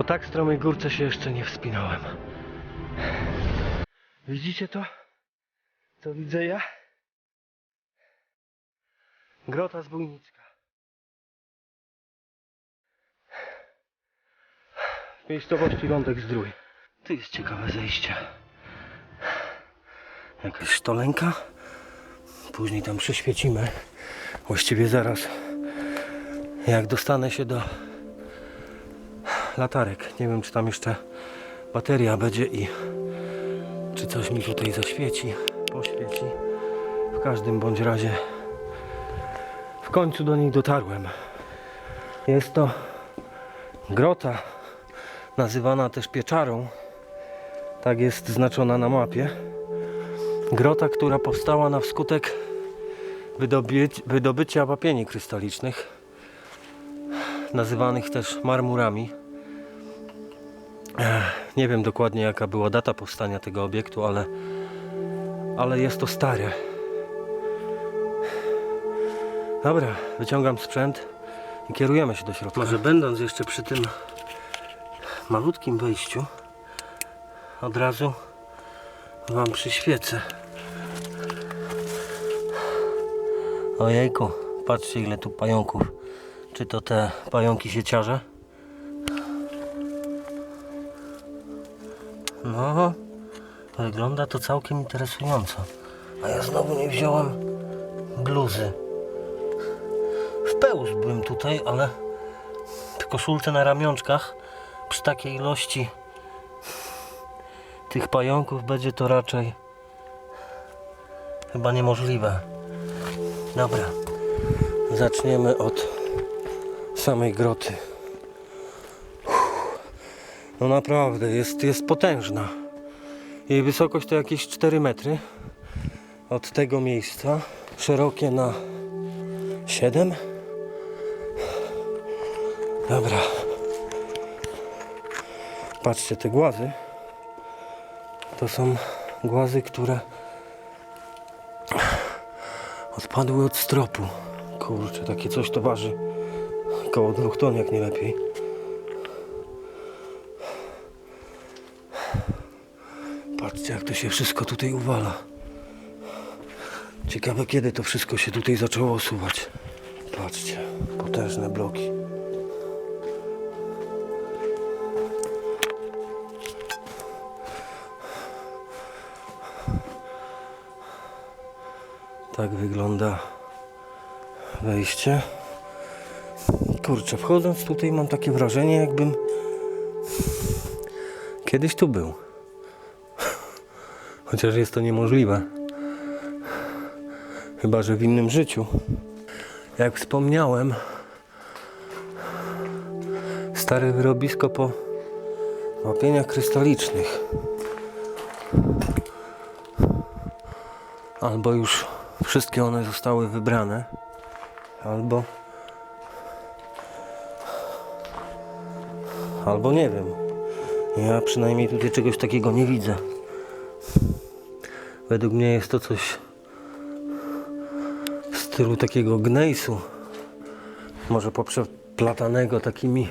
Po tak stromej górce się jeszcze nie wspinałem. Widzicie to? Co widzę ja? Grota zbójnicka. W miejscowości Lądek Zdrój. Tu jest ciekawe zejście. Jakaś sztolenka. Później tam przyświecimy. Właściwie zaraz. Jak dostanę się do latarek. Nie wiem, czy tam jeszcze bateria będzie i czy coś mi tutaj zaświeci, poświeci. W każdym bądź razie w końcu do niej dotarłem. Jest to grota, nazywana też pieczarą. Tak jest znaczona na mapie. Grota, która powstała na wskutek wydobycia wapieni krystalicznych, nazywanych też marmurami. Nie wiem dokładnie jaka była data powstania tego obiektu, ale, ale jest to stare. Dobra, wyciągam sprzęt i kierujemy się do środka. Może będąc jeszcze przy tym malutkim wejściu, od razu Wam przyświecę. Ojejku, patrzcie ile tu pająków. Czy to te pająki sieciarze? No, wygląda to całkiem interesująco. A ja znowu nie wziąłem bluzy. W byłem tutaj, ale w koszulce na ramionczkach przy takiej ilości tych pająków będzie to raczej chyba niemożliwe. Dobra, zaczniemy od samej groty. No naprawdę, jest, jest potężna. Jej wysokość to jakieś 4 metry od tego miejsca. Szerokie na 7. Dobra. Patrzcie, te głazy to są głazy, które odpadły od stropu. Kurczę, takie coś to waży koło dwóch ton, jak nie lepiej. Jak to się wszystko tutaj uwala. Ciekawe, kiedy to wszystko się tutaj zaczęło osuwać. Patrzcie, potężne bloki. Tak wygląda wejście. Kurczę, wchodząc tutaj mam takie wrażenie, jakbym kiedyś tu był. Chociaż jest to niemożliwe. Chyba, że w innym życiu. Jak wspomniałem, stare wyrobisko po łapieniach krystalicznych. Albo już wszystkie one zostały wybrane, albo albo nie wiem. Ja przynajmniej tutaj czegoś takiego nie widzę. Według mnie jest to coś w stylu takiego gnejsu. Może poprzeplatanego takimi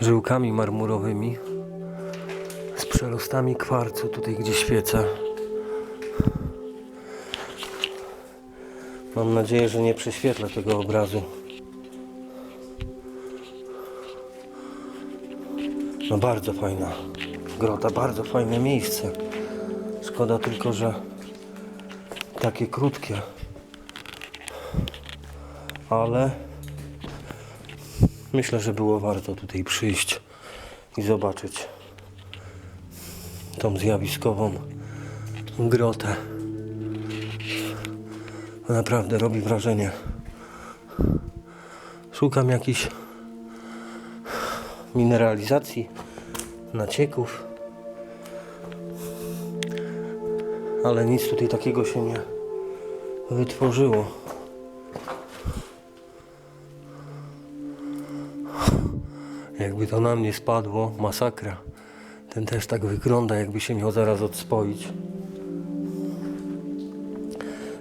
żyłkami marmurowymi z przerostami kwarcu tutaj gdzie świecę. Mam nadzieję, że nie prześwietlę tego obrazu. No bardzo fajna grota, bardzo fajne miejsce. Szkoda tylko, że takie krótkie. Ale myślę, że było warto tutaj przyjść i zobaczyć tą zjawiskową grotę. Naprawdę robi wrażenie. Szukam jakichś mineralizacji, nacieków. Ale nic tutaj takiego się nie wytworzyło. Jakby to na mnie spadło, masakra. Ten też tak wygląda, jakby się miał zaraz odspoić.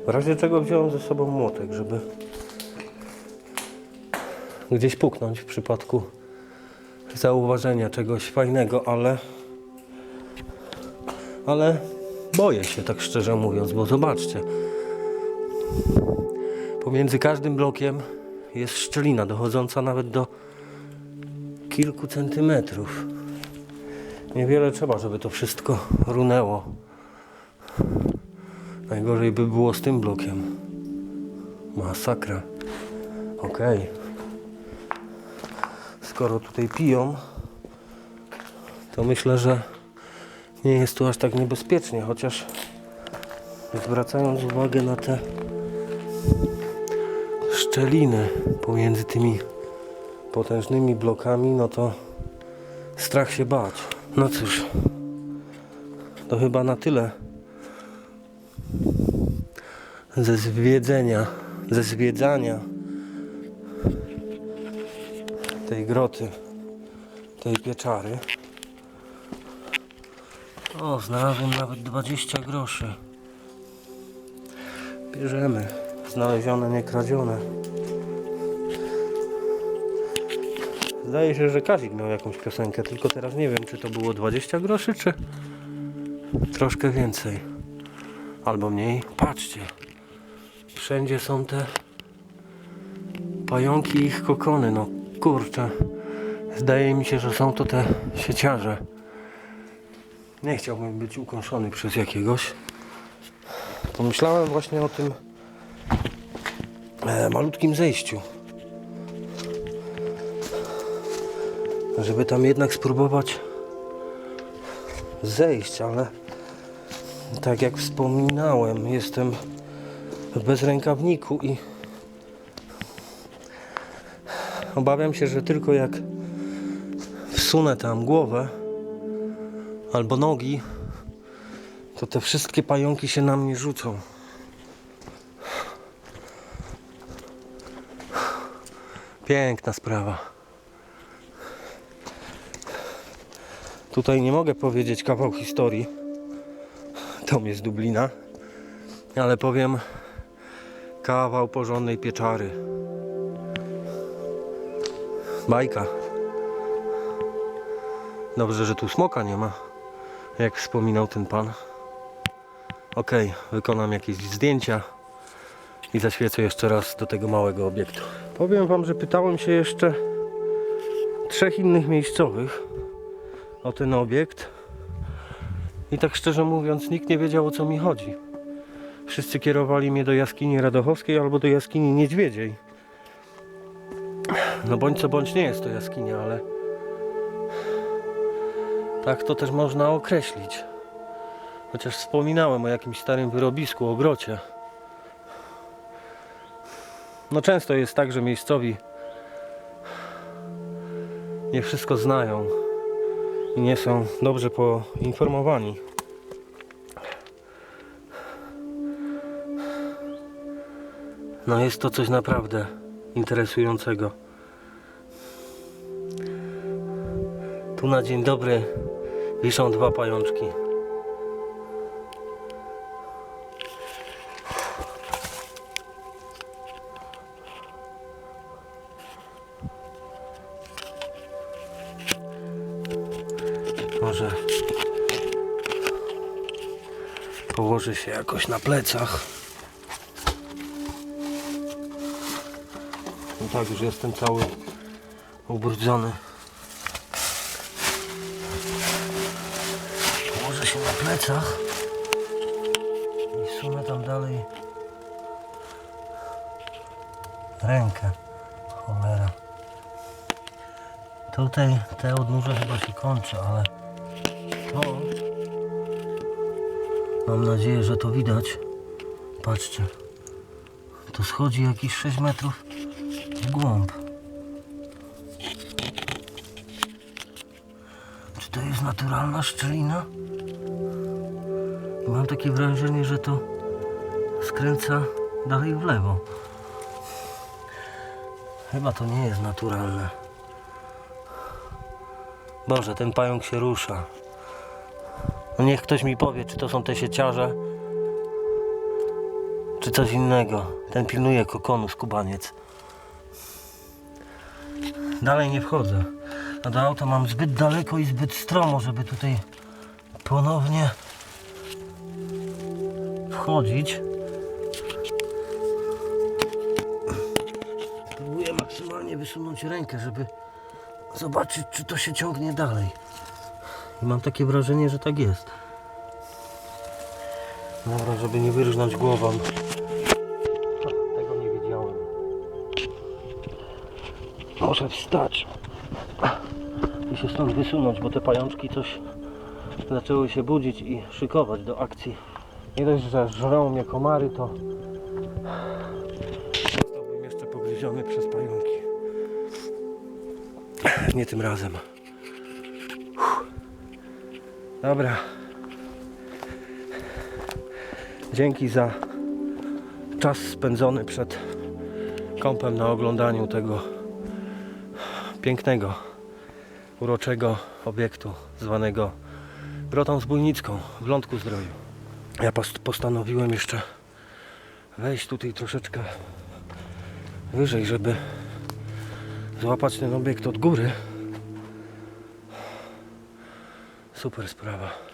W razie czego wziąłem ze sobą młotek, żeby gdzieś puknąć w przypadku zauważenia czegoś fajnego, ale ale boję się tak szczerze mówiąc, bo zobaczcie. Pomiędzy każdym blokiem jest szczelina dochodząca nawet do kilku centymetrów. Niewiele trzeba, żeby to wszystko runęło. Najgorzej by było z tym blokiem. Masakra. Okej. Skoro tutaj piją, to myślę, że nie jest tu aż tak niebezpiecznie, chociaż zwracając uwagę na te szczeliny pomiędzy tymi potężnymi blokami, no to strach się bać. No cóż, to chyba na tyle ze zwiedzenia, ze zwiedzania tej groty, tej pieczary. O, znalazłem nawet 20 groszy. Bierzemy. Znalezione, nie kradzione. Zdaje się, że Kazik miał jakąś piosenkę, tylko teraz nie wiem, czy to było 20 groszy, czy troszkę więcej. Albo mniej. Patrzcie. Wszędzie są te pająki i ich kokony. No kurczę. Zdaje mi się, że są to te sieciarze. Nie chciałbym być ukąszony przez jakiegoś. Pomyślałem właśnie o tym e, malutkim zejściu. Żeby tam jednak spróbować zejść, ale tak jak wspominałem, jestem w bezrękawniku i obawiam się, że tylko jak wsunę tam głowę albo nogi, to te wszystkie pająki się na mnie rzucą. Piękna sprawa. Tutaj nie mogę powiedzieć kawał historii. Tom jest Dublina, ale powiem kawał porządnej pieczary. Bajka. Dobrze, że tu smoka nie ma, jak wspominał ten pan. Ok, wykonam jakieś zdjęcia i zaświecę jeszcze raz do tego małego obiektu. Powiem Wam, że pytałem się jeszcze trzech innych miejscowych o ten obiekt i tak szczerze mówiąc nikt nie wiedział o co mi chodzi. Wszyscy kierowali mnie do jaskini Radochowskiej albo do jaskini Niedźwiedziej. No bądź co bądź nie jest to jaskinia, ale tak to też można określić. Chociaż wspominałem o jakimś starym wyrobisku, o grocie. No często jest tak, że miejscowi nie wszystko znają i nie są dobrze poinformowani. No jest to coś naprawdę interesującego. Tu na dzień dobry wiszą dwa pajączki. Może położy się jakoś na plecach. No tak, już jestem cały ubrudzony. Plecach i sunę tam dalej rękę. Cholera. Tutaj te odnóże chyba się kończy, ale to mam nadzieję, że to widać. Patrzcie. To schodzi jakieś 6 metrów w głąb. Czy to jest naturalna szczelina? Mam takie wrażenie, że to skręca dalej w lewo. Chyba to nie jest naturalne. Boże, ten pająk się rusza. No niech ktoś mi powie, czy to są te sieciarze, czy coś innego. Ten pilnuje kokonu skubaniec. Dalej nie wchodzę. A do auta mam zbyt daleko i zbyt stromo, żeby tutaj ponownie wchodzić. Próbuję maksymalnie wysunąć rękę, żeby zobaczyć, czy to się ciągnie dalej. I mam takie wrażenie, że tak jest. Dobra, żeby nie wyrżnąć głową. Tego nie wiedziałem. Muszę wstać i się stąd wysunąć, bo te pajączki coś zaczęły się budzić i szykować do akcji. Nie dość, że żrą mnie komary, to zostałbym jeszcze pogryziony przez pająki. Nie tym razem. Dobra. Dzięki za czas spędzony przed kąpem na oglądaniu tego pięknego, uroczego obiektu zwanego Grotą Zbójnicką w Lądku Zdroju. Ja post- postanowiłem jeszcze wejść tutaj troszeczkę wyżej, żeby złapać ten obiekt od góry. Super sprawa.